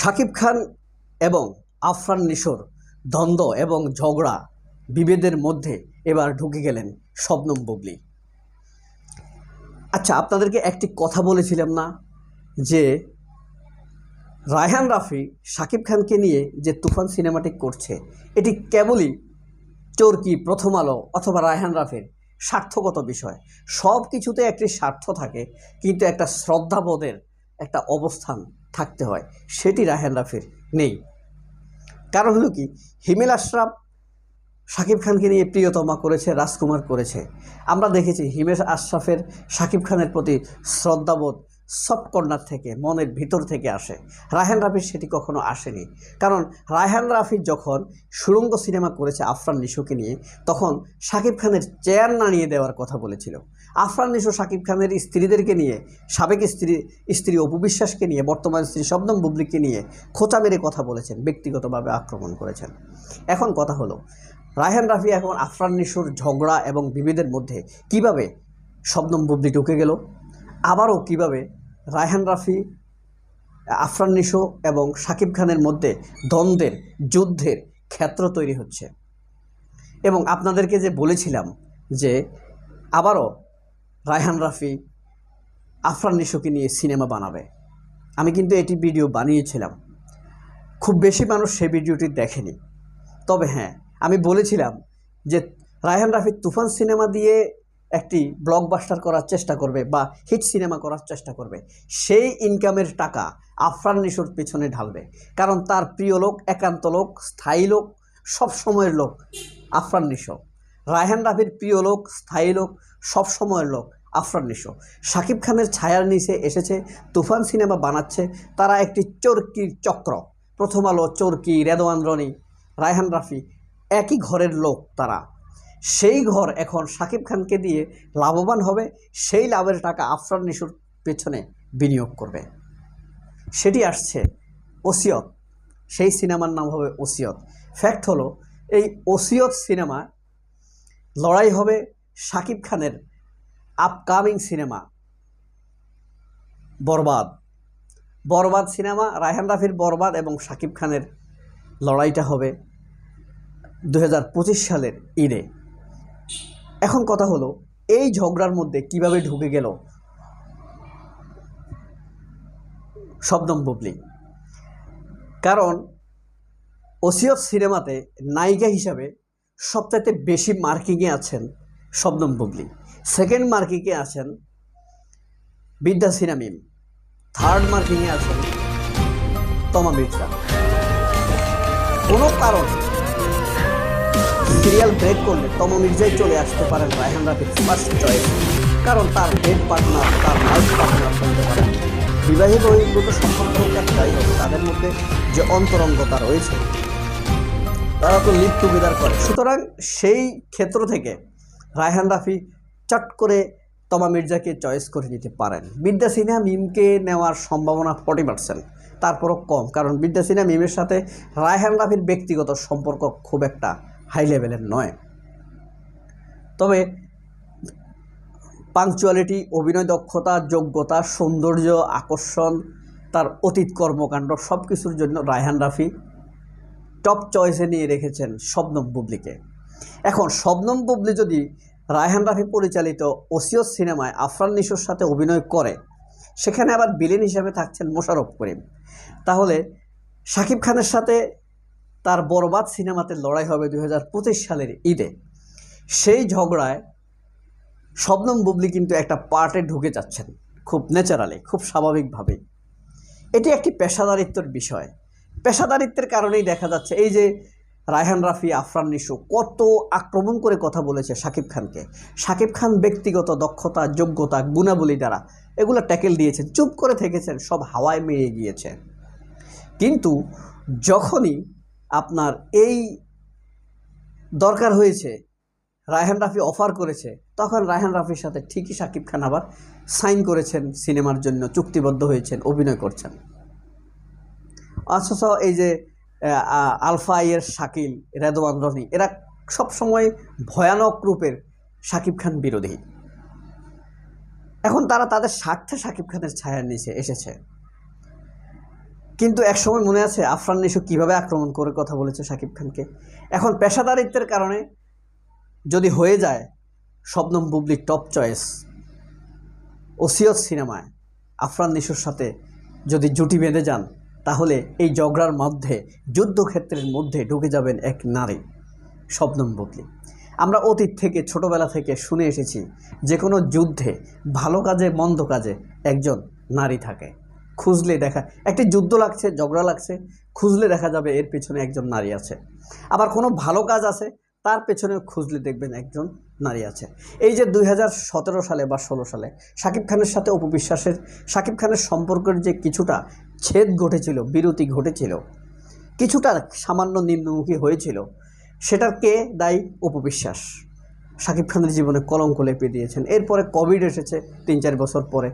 শাকিব খান এবং আফরান নিশোর দ্বন্দ্ব এবং ঝগড়া বিভেদের মধ্যে এবার ঢুকে গেলেন শবনম বুবলি। আচ্ছা আপনাদেরকে একটি কথা বলেছিলাম না যে রায়হান রাফি শাকিব খানকে নিয়ে যে তুফান সিনেমাটি করছে, এটি কেবলই চরকি প্রথম আলো অথবা রায়হান রাফির স্বার্থগত বিষয়? সব কিছুতে একটি স্বার্থ থাকে, কিন্তু একটা শ্রদ্ধাবোধের একটা অবস্থান থাকতে হয়। সেটি রায়হান রাফির নেই। কারণ হলো কি, হিমেল আশরাফ শাকিব খানকে নিয়ে প্রিয়তমা করেছে, রাজকুমার করেছে। আমরা দেখেছি হিমেশ আশরাফের শাকিব খানের প্রতি শ্রদ্ধাবোধ সব কর্নার থেকে, মনের ভিতর থেকে আসে। রায়হান রাফির সেটি কখনো আসেনি। কারণ রায়হান রাফি যখন সুরঙ্গ সিনেমা করেছে আফরান নিশোকে নিয়ে, তখন শাকিব খানের চেয়ার নাড়িয়ে দেওয়ার কথা বলেছিল। আফরান নিশো শাকিব খানের স্ত্রীদেরকে নিয়ে, সাবেক স্ত্রী স্ত্রী অপবিশ্বাসকে নিয়ে, বর্তমান স্ত্রী শবনম বুবলিকে নিয়ে খোঁচা মেরে কথা বলেছেন, ব্যক্তিগতভাবে আক্রমণ করেছেন। এখন কথা হলো, রায়হান রাফি এখন আফরান নিশোর ঝগড়া এবং বিভেদের মধ্যে কীভাবে শবনম বুবলি ঢুকে গেল? আবারও কীভাবে রায়হান রাফি, আফরান নিশো এবং শাকিব খানের মধ্যে দ্বন্দ্বের, যুদ্ধের ক্ষেত্র তৈরি হচ্ছে। এবং আপনাদেরকে যে বলেছিলাম যে আবারও রায়হান রাফি, আফরান নিশোকে নিয়ে সিনেমা বানাবে, আমি কিন্তু এটি ভিডিও বানিয়েছিলাম। খুব বেশি মানুষ সেই ভিডিওটি দেখেনি। তবে হ্যাঁ আমি বলেছিলাম যে রায়হান রাফি তুফান সিনেমা দিয়ে একটি ব্লকবাস্টার করার চেষ্টা করবে বা হিট সিনেমা করার চেষ্টা করবে। সেই ইনকামের টাকা আফরান নিশোর পেছনে ঢালবে। কারণ তার প্রিয় লোক, একান্ত লোক, স্থায়ী লোক সব সময়ের লোক আফরান নিশো। রায়হান রাফির প্রিয় লোক, স্থায়ী লোক সব সময়ের লোক আফরান নিশো। শাকিব খানের ছায়ার নিচে এসেছে, তুফান সিনেমা বানাচ্ছে তারা একটি চরকির চক্র। প্রথম আলো, চরকি রেদওয়ান রনি, রায়হান রাফি, একই ঘরের লোক তারা। সেই ঘর এখন শাকিব খানকে দিয়ে লাভবান হবে, সেই লাভের টাকা আফরান নিশুর পেছনে বিনিয়োগ করবে। সেটি আসছে ওসিয়ত। সেই সিনেমার নাম হবে ওসিয়ত। ফ্যাক্ট হলো, এই ওসিয়ত সিনেমা লড়াই হবে শাকিব খানের আপকামিং সিনেমা, বরবাদ। বরবাদ সিনেমা, রায়হান রাফির বরবাদ এবং শাকিব খানের লড়াইটা হবে দু হাজার পঁচিশ সালের ঈদে। এখন কথা হলো, এই ঝগড়ার মধ্যে কীভাবে ঢুকে গেল? শবনম বুবলি। কারণ, ওসিয়ত সিনেমাতে নায়িকা হিসাবে সবচাইতে বেশি মার্কিংয়ে আছেন শবনম বুবলি। সেকেন্ড মার্কিংয়ে আছেন বিদ্যা সিনামিম। থার্ড মার্কিংয়ে আছেন তমা মির্জা। কোনো কারণ সিরিয়াল ব্রেক করলে তম মির্জাই চলে আসতে পারেন রায়হান রাফির ফার্স্ট চয়েস কারণ তার বেড পার্টনার তার লাইফ পার্টনার বলতে পারেন। বিবাহিত বহির্ভূত সম্পর্ক হোক আর যাই হোক, তাদের মধ্যে যে অন্তরঙ্গতা রয়েছে, তারা তো লিভ টুগেদার করে। সুতরাং সেই ক্ষেত্র থেকে রায়হান রাফি চট করে তমা মির্জাকে চয়েস করে নিতে পারেন। বিদ্যা সিনহা মিমকে নেওয়ার সম্ভাবনা ফর্টি পার্সেন্ট তারপরও কম। কারণ বিদ্যা সিনহা মিমের সাথে রায়হান রাফির ব্যক্তিগত সম্পর্ক খুব একটা হাই লেভেলের নয়। তবে পাংচুয়ালিটি, অভিনয় দক্ষতা, যোগ্যতা, সৌন্দর্য, আকর্ষণ, তার অতীত কর্মকাণ্ড সব কিছুর জন্য রায়হান রাফি টপ চয়েসে নিয়ে রেখেছেন শবনম বুবলিকে। এখন শবনম বুবলি যদি রায়হান রাফি পরিচালিত ওসিয়স সিনেমায় আফরান নিশোর সাথে অভিনয় করে, সেখানে আবার বিলেন হিসাবে থাকছেন মোশারফ করিম। তাহলে শাকিব খানের সাথে তার বরবাদ সিনেমাতে লড়াই হবে দু হাজার পঁচিশ সালের ঈদে। সেই ঝগড়ায় শবনম বুবলি কিন্তু একটা পার্টে ঢুকে যাচ্ছেন, খুব ন্যাচারালি, খুব স্বাভাবিকভাবেই এটি একটি পেশাদারিত্বর বিষয়। পেশাদারিত্বের কারণেই দেখা যাচ্ছে এই যে রায়হান রাফি, আফরান নিশু কত আক্রমণ করে কথা বলেছে শাকিব খানকে। শাকিব খান ব্যক্তিগত দক্ষতা, যোগ্যতা, গুণাবলী দ্বারা এগুলো ট্যাকেল দিয়েছেন, চুপ করে থেকেছেন, সব হাওয়ায় মেরে গিয়েছে। কিন্তু যখনই আপনার এই দরকার হয়েছে রায়হান রাফি অফার করেছে তখন রায়হান রাফির সাথে ঠিকই শাকিব খান আবার সাইন করেছেন সিনেমার জন্য চুক্তিবদ্ধ হয়েছেন অভিনয় করছেন। অথচ এই যে আহ, আলফা আইয়ের শাকিল রেদওয়ান রনি এরা সবসময় ভয়ানক রূপের শাকিব খান বিরোধী। এখন তারা তাদের স্বার্থে শাকিব খানের ছায়ার নিচে এসেছে। কিন্তু একসময় মনে আছে আফরান নিশো কীভাবে আক্রমণ করে কথা বলেছে শাকিব খানকে? এখন পেশাদারিত্বের কারণে যদি হয়ে যায় শবনম বুবলি টপ চয়েস ওসিয়ত সিনেমায় আফরান নিশোর সাথে যদি জুটি বেঁধে যান, তাহলে এই ঝগড়ার মধ্যে, যুদ্ধক্ষেত্রের মধ্যে ঢুকে যাবেন এক নারী, শবনম বুবলি। আমরা অতীত থেকে ছোটবেলা থেকে শুনে এসেছি যে কোনো যুদ্ধে ভালো কাজে মন্দ কাজে একজন নারী থাকে। খুঁজলে দেখা, একটি যুদ্ধ লাগছে, ঝগড়া লাগছে, খুঁজলে দেখা যাবে এর পেছনে একজন নারী আছে। আবার কোনো ভালো কাজ আছে, তার পেছনেও খুঁজলে দেখবেন একজন নারী আছে। এই যে দুই হাজার সতেরো সালে বা ষোলো সালে শাকিব খানের সাথে অপবিশ্বাসের শাকিব খানের সম্পর্কের যে কিছুটা ছেদ ঘটেছিল, বিরতি ঘটেছিল, কিছুটা সামান্য নিম্নমুখী হয়েছিল, সেটার কে দায়ী? অপবিশ্বাস শাকিব খানের জীবনে কলঙ্ক লেপে দিয়েছেন। এরপরে কোভিড এসেছে, তিন চার বছর পরে।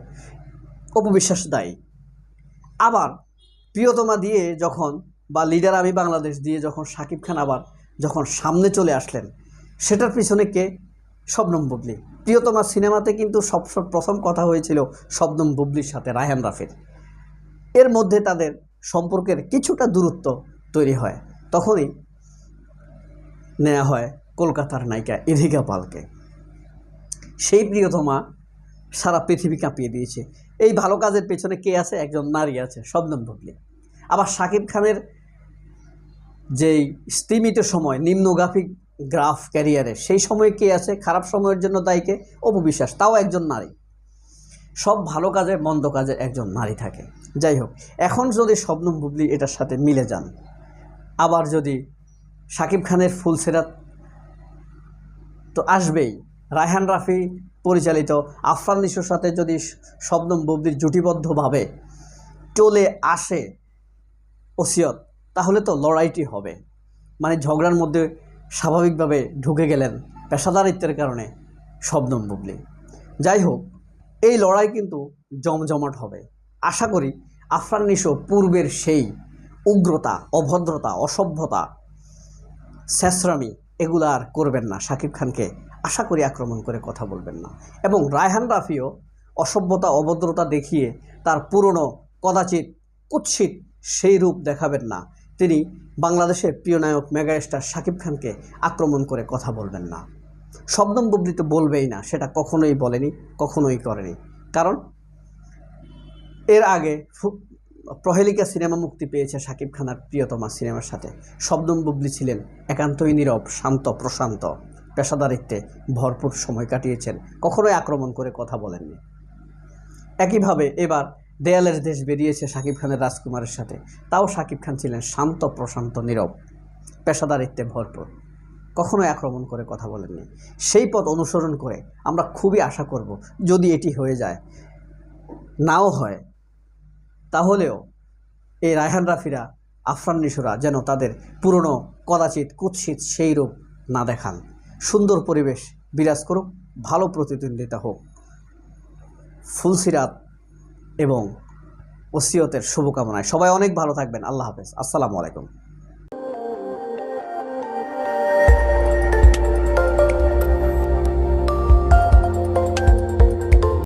অপবিশ্বাস দায়ী। আবার প্রিয়তমা দিয়ে যখন বা লিডার আমি বাংলাদেশ দিয়ে যখন শাকিব খান আবার যখন সামনে চলে আসলেন, সেটার পিছনে কে? শবনম বুবলি। প্রিয়তমা সিনেমাতে কিন্তু সব প্রথম কথা হয়েছিল শবনম বুবলির সাথে রায়হান রাফির। এর মধ্যে তাদের সম্পর্কের কিছুটা দূরত্ব তৈরি হয়। তখনই নেওয়া হয় কলকাতার নায়িকা ইধিকা পালকে। সেই প্রিয়তমা সারা পৃথিবী কাঁপিয়ে দিয়েছে। এই ভালো কাজের পেছনে কে আছে? একজন নারী আছে, শবনম বুবলি আবার শাকিব খানের যেই স্তিমিত সময় নিম্নগ্রাফিক গ্রাফ ক্যারিয়ারে, সেই সময় কে আছে? খারাপ সময়ের জন্য দায়ীকে অপবিশ্বাস তাও একজন নারী। সব ভালো কাজে, মন্দ কাজে একজন নারী থাকে। যাই হোক, এখন যদি শবনম বুবলি এটার সাথে মিলে যান, আবার যদি শাকিব খানের ফুল ফুলসেরাত তো আসবেই। রায়হান রাফি পরিচালিত আফরান নিশোর সাথে যদি শবনম বুবলির জুটিবদ্ধভাবে চলে আসে ওসিয়ত, তাহলে তো লড়াইটি হবে। মানে ঝগড়ার মধ্যে স্বাভাবিকভাবে ঢুকে গেলেন পেশাদারিত্বের কারণে শবনম বুবলি। যাই হোক, এই লড়াই কিন্তু জমজমাট হবে। আশা করি আফরান নিশো পূর্বের সেই উগ্রতা, অভদ্রতা, অসভ্যতা স্যাসরামি এগুলো আর করবেন না শাকিব খানকে আশা করি আক্রমণ করে কথা বলবেন না। এবং রায়হান রাফিও অসভ্যতা, অভদ্রতা দেখিয়ে তার পুরনো, কদাচিৎ কুৎসিত সেই রূপ দেখাবেন না। তিনি বাংলাদেশের প্রিয় নায়ক মেগাস্টার শাকিব খানকে আক্রমণ করে কথা বলবেন না। শব্দম বুবলি তো বলবেই না, সেটা কখনোই বলেনি, কখনোই করেনি। কারণ এর আগে প্রহেলিকা সিনেমা মুক্তি পেয়েছে শাকিব খানার প্রিয়তমা সিনেমার সাথে। শব্দম বুবলি ছিলেন একান্তই নীরব, শান্ত, প্রশান্ত। পেশাদারিত্বে ভরপুর সময় কাটিয়েছেন, কখনোই আক্রমণ করে কথা বলেননি। একইভাবে এবার দেয়ালের দেশ বেরিয়েছে শাকিব খানের রাজকুমারের সাথে। তাও শাকিব খান ছিলেন শান্ত, প্রশান্ত, নীরব, পেশাদারিত্বে ভরপুর। কখনোই আক্রমণ করে কথা বলেননি। সেই পথ অনুসরণ করে আমরা খুবই আশা করব, যদি এটি হয়ে যায়, নাও হয়, তাহলেও এই রায়হান রাফিরা, আফরান নিশোরা যেন তাদের পুরনো, কদাচিৎ কুৎসিত সেই রূপ না দেখান। সুন্দর পরিবেশ বিরাজ করুক, ভালো প্রতিদ্বন্দ্বিতা হোক। ফুলসিরাত এবং ওসিয়তের শুভকামনায় সবাই অনেক ভালো থাকবেন। আল্লাহ হাফেজ। আসসালামু আলাইকুম।